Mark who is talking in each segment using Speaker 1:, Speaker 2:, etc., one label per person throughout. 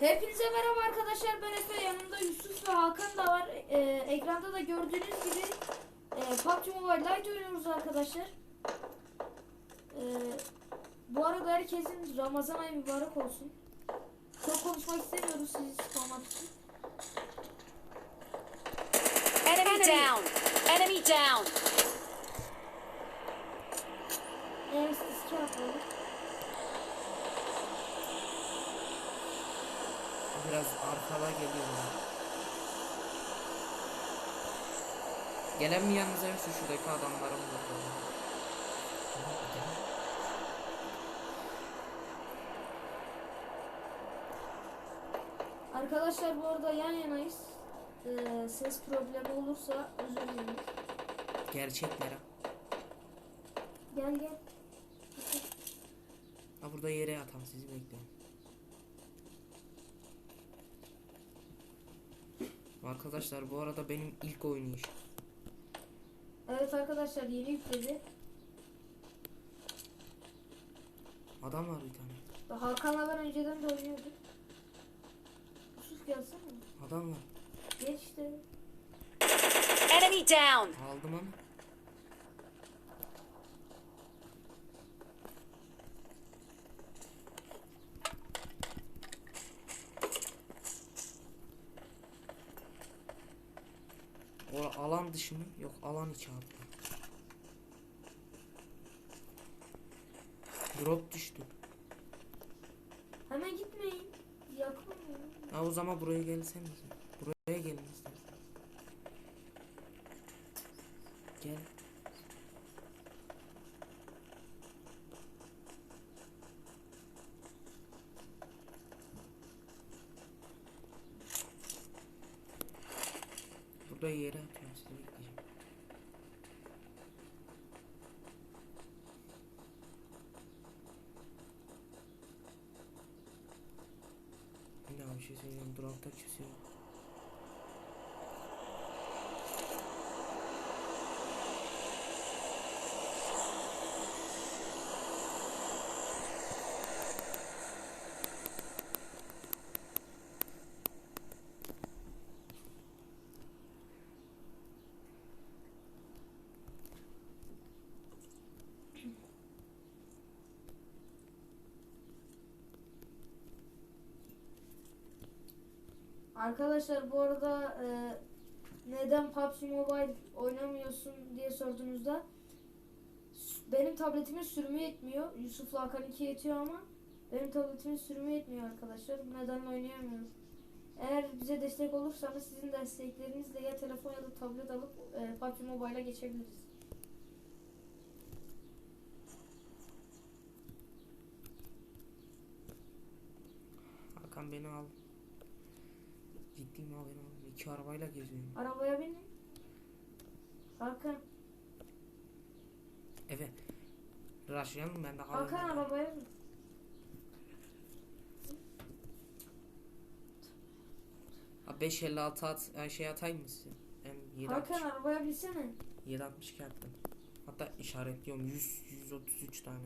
Speaker 1: Hepinize merhaba arkadaşlar. Ben Efe. Yanımda Yusuf ve Hakan da var. Ee, ekranda da gördüğünüz gibi e, PUBG Mobile Lite oynuyoruz arkadaşlar. Ee, bu arada herkesin Ramazan ayı mübarek olsun. Çok konuşmak istemiyoruz sizi sıkmamak için.
Speaker 2: Enemy down! Enemy down!
Speaker 1: Evet, iski atladık.
Speaker 3: Biraz arkala geliyor. Gelen mi yanınıza yoksa şuradaki adamların mı?
Speaker 1: Arkadaşlar bu arada yan yanayız. Ee, ses problemi olursa özür dilerim.
Speaker 3: Gerçekler ha.
Speaker 1: Gel gel.
Speaker 3: Ha burada yere yatan sizi bekliyorum. Arkadaşlar bu arada benim ilk oynayış.
Speaker 1: Evet arkadaşlar yeni yükledi.
Speaker 3: Adam var bir tane.
Speaker 1: Hakan'la ben önceden de oynuyorduk. Yusuf gelsene.
Speaker 3: Adam var.
Speaker 1: Gel işte.
Speaker 2: Enemy down!
Speaker 3: Aldım ama. O alan dışı mı? Yok alan içi abi. Drop düştü.
Speaker 1: Hemen gitmeyin. Yakın ya.
Speaker 3: Ha o zaman buraya gelseniz. Buraya gelin isterseniz. Gel. Burada yere atıyorum sizi bekleyeceğim. Söyleyeyim. Drop'ta kimse yok.
Speaker 1: Arkadaşlar bu arada e, neden PUBG Mobile oynamıyorsun diye sorduğunuzda benim tabletimin sürümü yetmiyor. Yusuf'la Hakan 2 yetiyor ama benim tabletimin sürümü yetmiyor arkadaşlar. Bu nedenle oynayamıyoruz. Eğer bize destek olursanız sizin desteklerinizle ya telefon ya da tablet alıp e, PUBG Mobile'a geçebiliriz.
Speaker 3: Hakan beni al. Ciddiyim ha beni al. İki arabayla geziyorum.
Speaker 1: Arabaya binin. Hakan,
Speaker 3: Evet. Rushlayalım ben de kalayım.
Speaker 1: Hakan arabaya bin.
Speaker 3: Ha 556 at şey atayım mı size? 7
Speaker 1: Hakan arabaya binsene.
Speaker 3: 762 attım. Hatta işaretliyorum 100 133 tane.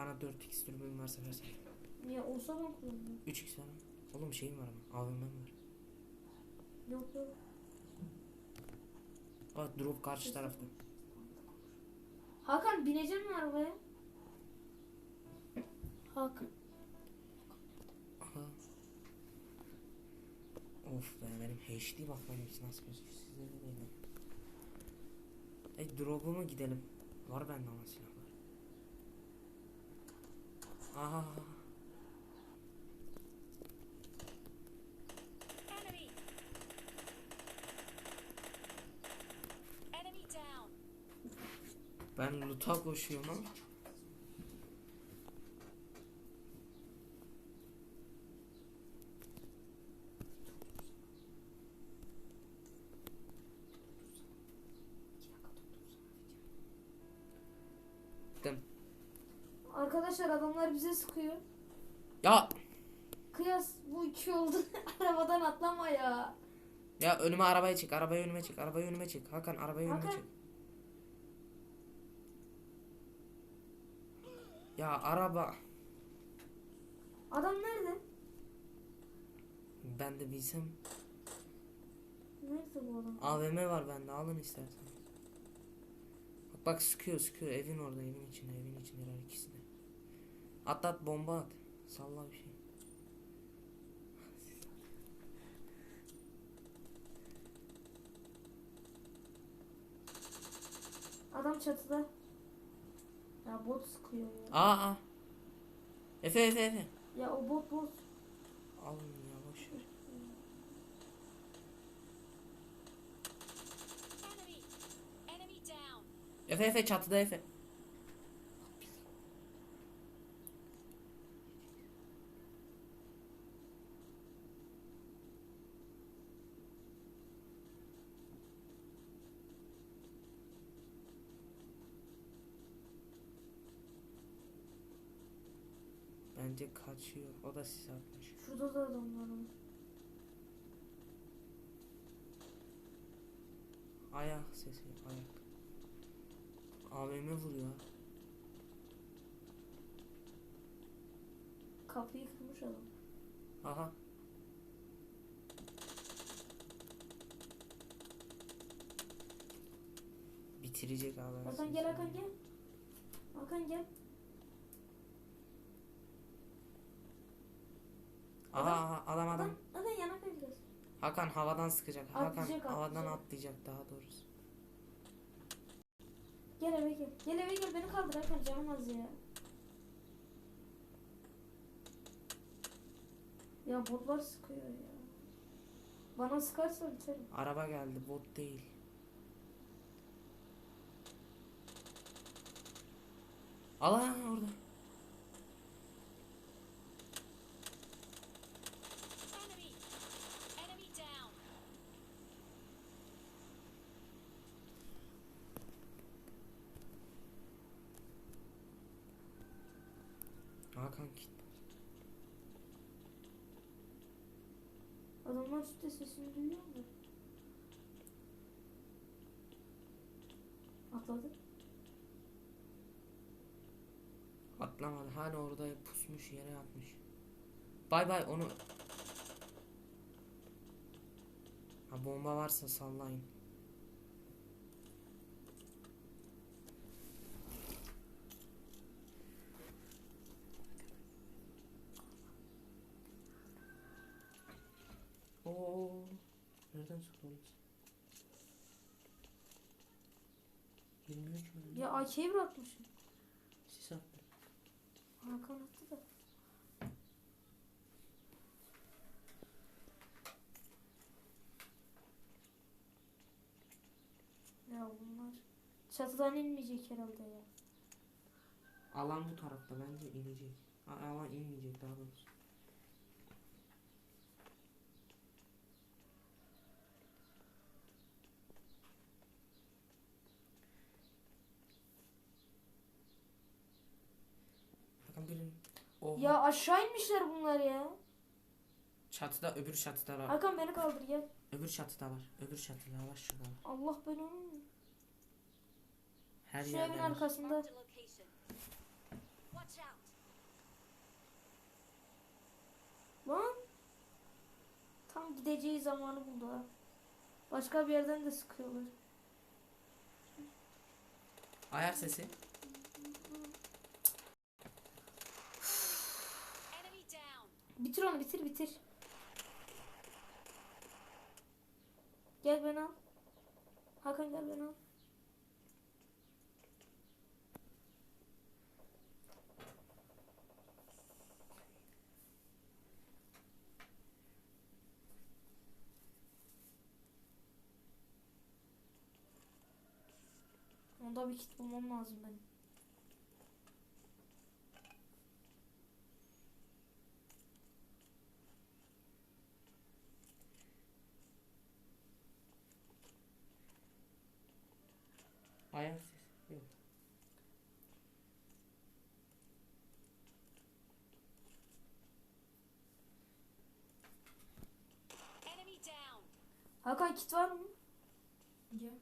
Speaker 3: Bana 4x dürbün varsa versene.
Speaker 1: Ya olsa ben kullanırım.
Speaker 3: 3x var mı? Oğlum şeyim var ama AVM'm var.
Speaker 1: Yok yok.
Speaker 3: Bak drop karşı tarafta.
Speaker 1: Hakan binecek mi arabaya? Hakan.
Speaker 3: Aha. Of be benim HD bak benim için nasıl gözüküyor sizde de değil. E drop'a mı gidelim? Var bende ama silahlar. Ben loot'a koşuyorum ama.
Speaker 1: Arkadaşlar adamlar bize sıkıyor.
Speaker 3: Ya
Speaker 1: Kıyas bu iki oldu. Arabadan atlama ya.
Speaker 3: Ya önüme arabayı çek. Arabayı önüme çek. Arabayı önüme çek. Hakan arabayı önüme
Speaker 1: Hakan.
Speaker 3: çek. Ya araba.
Speaker 1: Adam nerede?
Speaker 3: Ben de bilsem.
Speaker 1: Nerede bu adam?
Speaker 3: AVM var bende. Alın istersen. Bak bak sıkıyor sıkıyor. Evin orada evin içinde evin içindeler ikisi de. At at bomba at. Salla bir şey.
Speaker 1: Adam çatıda. Ya bot sıkıyor ya.
Speaker 3: Aa aa. Efe Efe Efe.
Speaker 1: Ya o bot bot.
Speaker 3: Alın ya boş ver.
Speaker 2: Enemy. Enemy down.
Speaker 3: Efe Efe çatıda Efe. Bence kaçıyor. O da size atmış.
Speaker 1: Şurada da adamlar var.
Speaker 3: Ayak sesi ayak. AVM vuruyor.
Speaker 1: Kapıyı kırmış adam.
Speaker 3: Aha. Bitirecek abi.
Speaker 1: Hakan gel Hakan gel. Hakan gel.
Speaker 3: Aha, aha adam adam.
Speaker 1: Adam, adam yana kayacağız.
Speaker 3: Hakan havadan sıkacak. Hakan
Speaker 1: Atlayacak,
Speaker 3: havadan
Speaker 1: atlayacak.
Speaker 3: atlayacak daha doğrusu.
Speaker 1: Gel eve gel. Gel eve gel beni kaldır Hakan canım az ya. Ya botlar sıkıyor ya. Bana sıkarsa biterim.
Speaker 3: Araba geldi bot değil. Allah orada.
Speaker 2: Enemy. Enemy down.
Speaker 3: Hakan git.
Speaker 1: Adamlar üstte sesini duyuyor mu? Atladı.
Speaker 3: Atlamadı. Hala orada pusmuş yere yatmış. Bay bay onu. Ha bomba varsa sallayın.
Speaker 1: AK'yi bırakmışım.
Speaker 3: Sis attı.
Speaker 1: Hakan attı da. Ya bunlar çatıdan inmeyecek herhalde ya.
Speaker 3: Alan bu tarafta bence inecek. Alan inmeyecek daha doğrusu. Oha.
Speaker 1: Ya aşağı inmişler bunlar ya.
Speaker 3: Çatıda öbür çatıda var.
Speaker 1: Hakan beni kaldır gel.
Speaker 3: Öbür çatıda var. Öbür çatıda var şurada var.
Speaker 1: Allah belanı.
Speaker 3: Her
Speaker 1: Şu
Speaker 3: yerde
Speaker 1: evin
Speaker 3: var.
Speaker 1: arkasında. Lan. Tam gideceği zamanı buldu ha. Başka bir yerden de sıkıyorlar.
Speaker 3: Ayak sesi.
Speaker 2: Enemy down.
Speaker 1: Bitir onu bitir bitir. Gel beni al. Hakan gel beni al. Onda bir kit bulmam lazım benim.
Speaker 3: Evet.
Speaker 1: Hakan kit var mı?
Speaker 4: Gel.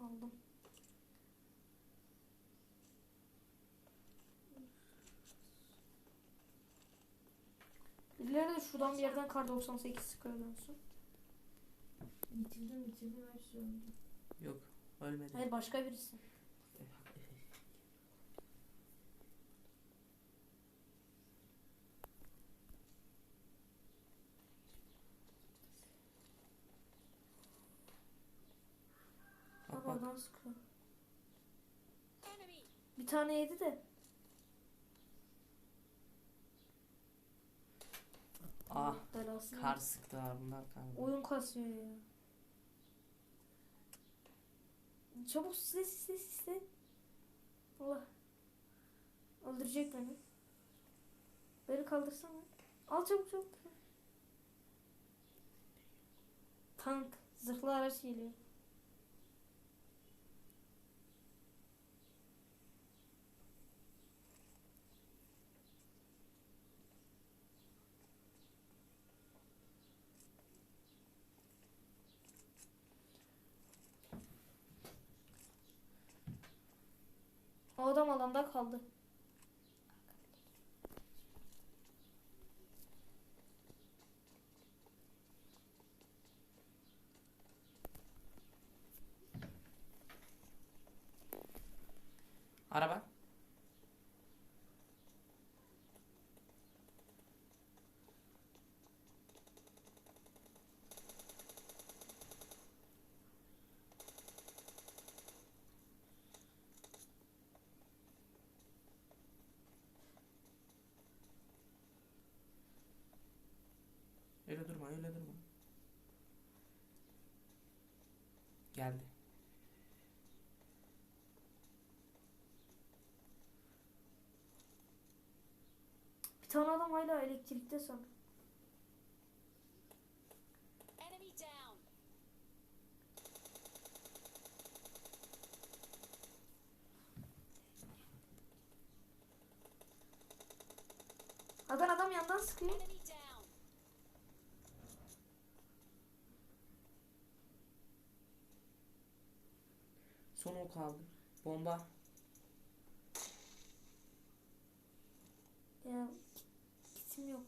Speaker 1: Aldım. Birileri de şuradan bir yerden kar 98 sıkıyor dönsün.
Speaker 4: Bitirdim bitirdim hepsi öldü.
Speaker 3: Yok ölmedi.
Speaker 1: Hayır başka birisi.
Speaker 3: Bak
Speaker 1: Bak sıkıyor. Bir tane yedi de.
Speaker 3: Ah kar sıktılar bunlar kar.
Speaker 1: Oyun kasıyor ya. Çabuk sisle sisle sisle. Allah. Öldürecek beni. Beni kaldırsana. Al çabuk çabuk. Tank. Zırhlı araç geliyor. Adam alanda kaldı.
Speaker 3: Araba. Öyle durma, öyle durma. Geldi.
Speaker 1: Bir tane adam hala elektrikte
Speaker 2: down.
Speaker 1: Hakan adam yandan sıkıyor.
Speaker 2: Enemy down.
Speaker 3: Son o kaldı. Bomba.
Speaker 1: Ya kitim yok.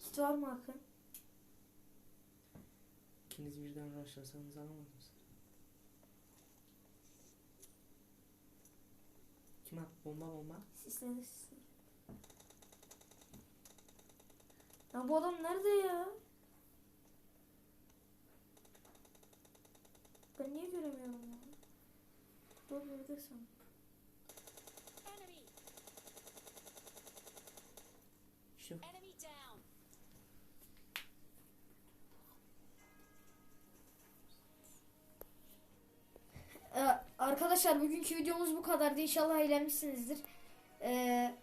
Speaker 1: Kit var mı Hakan?
Speaker 3: İkiniz birden rushlasanız alamadınız. Kim attı? Bomba bomba.
Speaker 1: Sisledi sisledi. Ya bu adam nerede ya? Ben niye göremiyorum ya? Dur neredesin?
Speaker 2: Enemy.
Speaker 3: Şu.
Speaker 1: Ee, arkadaşlar bugünkü videomuz bu kadardı. İnşallah eğlenmişsinizdir. Ee,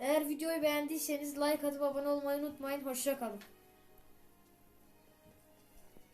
Speaker 1: eğer videoyu beğendiyseniz like atıp abone olmayı unutmayın. Hoşça kalın.